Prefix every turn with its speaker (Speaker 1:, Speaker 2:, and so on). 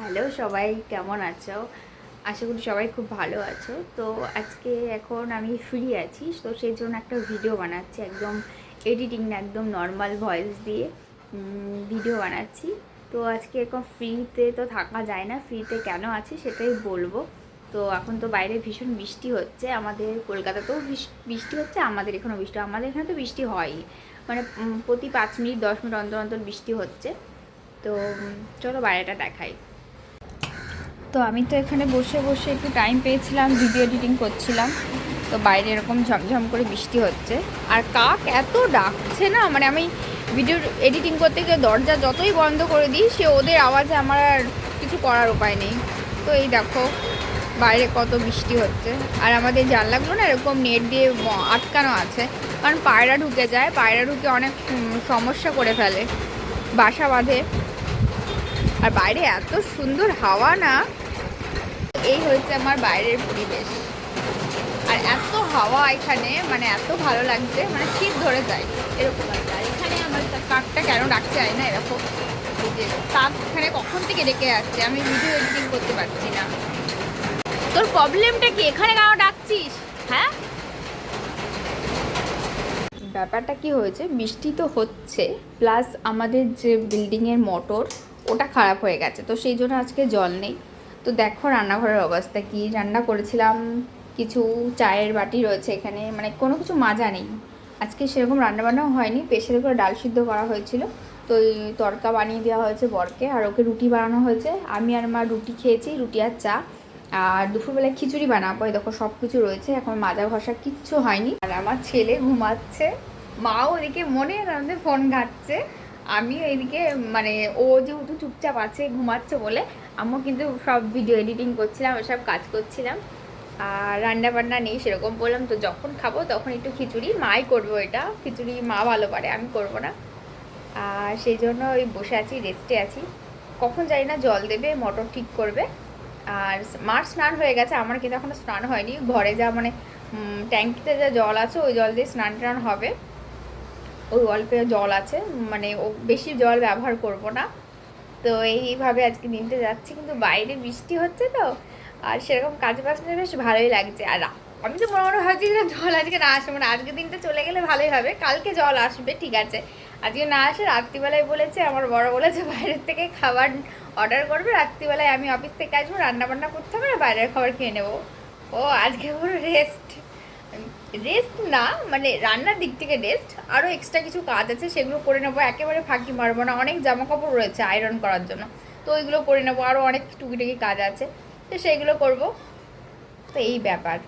Speaker 1: Hello সবাই, কেমন আছো? আশা করি সবাই খুব ভালো আছো। তো আজকে এখন আমি ফ্রি আছি, তো সেই জন্য একটা ভিডিও বানাচ্ছি, একদম এডিটিং না, একদম নর্মাল ভয়েস দিয়ে ভিডিও বানাচ্ছি। তো আজকে এরকম ফ্রিতে তো থাকা যায় না ফ্রিতে কেন আছি সেটাই বলব। তো এখন তো বাইরে ভীষণ বৃষ্টি হচ্ছে, আমাদের কলকাতাতেও বৃষ্টি হচ্ছে, আমাদের এখানেও বৃষ্টি আমাদের এখানে তো বৃষ্টি হয়ই। মানে প্রতি পাঁচ মিনিট, দশ মিনিট অন্তর অন্তর বৃষ্টি হচ্ছে। তো চলো বাইরেটা দেখাই। তো আমি তো এখানে বসে বসে একটু টাইম পেয়েছিলাম ভিডিও এডিটিং করছিলাম। তো বাইরে এরকম ঝমঝম করে বৃষ্টি হচ্ছে। আর কাক এত ডাকছে না মানে আমি ভিডিও এডিটিং করতে গিয়ে দরজা যতই বন্ধ করে দিই, সে ওদের আওয়াজে আমার আর কিছু করার উপায় নেই। তো এই দেখো, বাইরে কত বৃষ্টি হচ্ছে। আর আমাদের জানলাগুলো না এরকম নেট দিয়ে আটকানো আছে। কারণ পায়রা ঢুকে যায়, পায়রা ঢুকে অনেক সমস্যা করে ফেলে। বাসা বাঁধে। আর বাইরে এত সুন্দর হাওয়া না এই হচ্ছে আমার বাইরের পরিবেশ। আর এত হাওয়া এখানে মানে এত ভালো লাগছে মানে শীত ধরে যায়, এরকম আর এখানে আমার কাকটা কেন ডাকতে যায় না, এরকম? যে কাক এখানে কখন থেকে ডেকে যাচ্ছে আমি ভিডিও এডিটিং করতে পারছি না। তোর প্রবলেমটা কি? এখানে কেন ডাকছিস? হ্যাঁ? ব্যাপারটা কি হয়েছে? বৃষ্টি তো হচ্ছে প্লাস আমাদের যে বিল্ডিংয়ের মোটর ওটা খারাপ হয়ে গেছে। তো সেই জন্য আজকে জল নেই। তো দেখো রান্নাঘরের অবস্থা কি? রান্না করেছিলাম, কিছু চায়ের বাটি রয়েছে এখানে মানে কোনো কিছু মাজা নেই। আজকে সেরকম রান্নাবান্নাও হয়নি প্রেশারে করে ডাল সিদ্ধ করা হয়েছিল। তো তড়কা বানিয়ে দেওয়া হয়েছে বরকে, আর ওকে রুটি বানানো হয়েছে। আমি আর মা রুটি খেয়েছি, রুটি আর চা। আর দুপুরবেলায় খিচুড়ি বানাবো দেখো সব কিছু রয়েছে, এখন মাজা ঘষা কিচ্ছু হয়নি। আর আমার ছেলে ঘুমাচ্ছে, মাও ওদিকে মনে আনন্দে ফোন ঘাটছে। আমি এইদিকে মানে ও যেহেতু চুপচাপ আছে, ঘুমাচ্ছে বলে, আমিও কিন্তু সব ভিডিও এডিটিং করছিলাম, সব কাজ করছিলাম। আর রান্না বান্না নেই সেরকম বললাম, তো যখন খাব তখন একটু খিচুড়ি, মাই করব এটা, খিচুড়ি মা ভালো পারে, আমি করব না। আর সেই জন্য ওই বসে আছি রেস্টে আছি। কখন জানি না জল দেবে, মোটর ঠিক করবে। আর মার স্নান হয়ে গেছে, আমার কিন্তু এখনও স্নান হয়নি। ঘরে যা মানে ট্যাঙ্কিতে যা জল আছে, ওই জল দিয়ে স্নান টান হবে। ওই অল্পে জল আছে মানে ও বেশি জল ব্যবহার করব না। তো এইভাবে আজকে দিনটা যাচ্ছে, কিন্তু বাইরে বৃষ্টি হচ্ছে তো, আর সেরকম কাজ বাজ বেশ ভালোই লাগছে। আর আমি তো মনে মনে ভাবছি যে জল আজকে না আসবে মানে আজকে দিনটা চলে গেলে ভালোই হবে, কালকে জল আসবে, ঠিক আছে। আজকে না আসে রাত্রিবেলায় বলেছে, আমার বড় বলেছে, বাইরের থেকে খাবার অর্ডার করবে, রাত্রিবেলায় আমি অফিস থেকে আসব রান্না বান্না করতে হবে আর বাইরের খাবার খেয়ে নেব। ও আজকে পুরো রেস্ট রেস্ট না মানে রান্নার দিক থেকে রেস্ট আরও এক্সট্রা কিছু কাজ আছে, সেগুলো করে নেব। একেবারে ফাঁকি মারবো না, অনেক জামা কাপড় রয়েছে আয়রন করার জন্য। তো ওইগুলো করে নেব আরও অনেক টুকিটাকি কাজ আছে। তো সেইগুলো করব। তো এই ব্যাপার।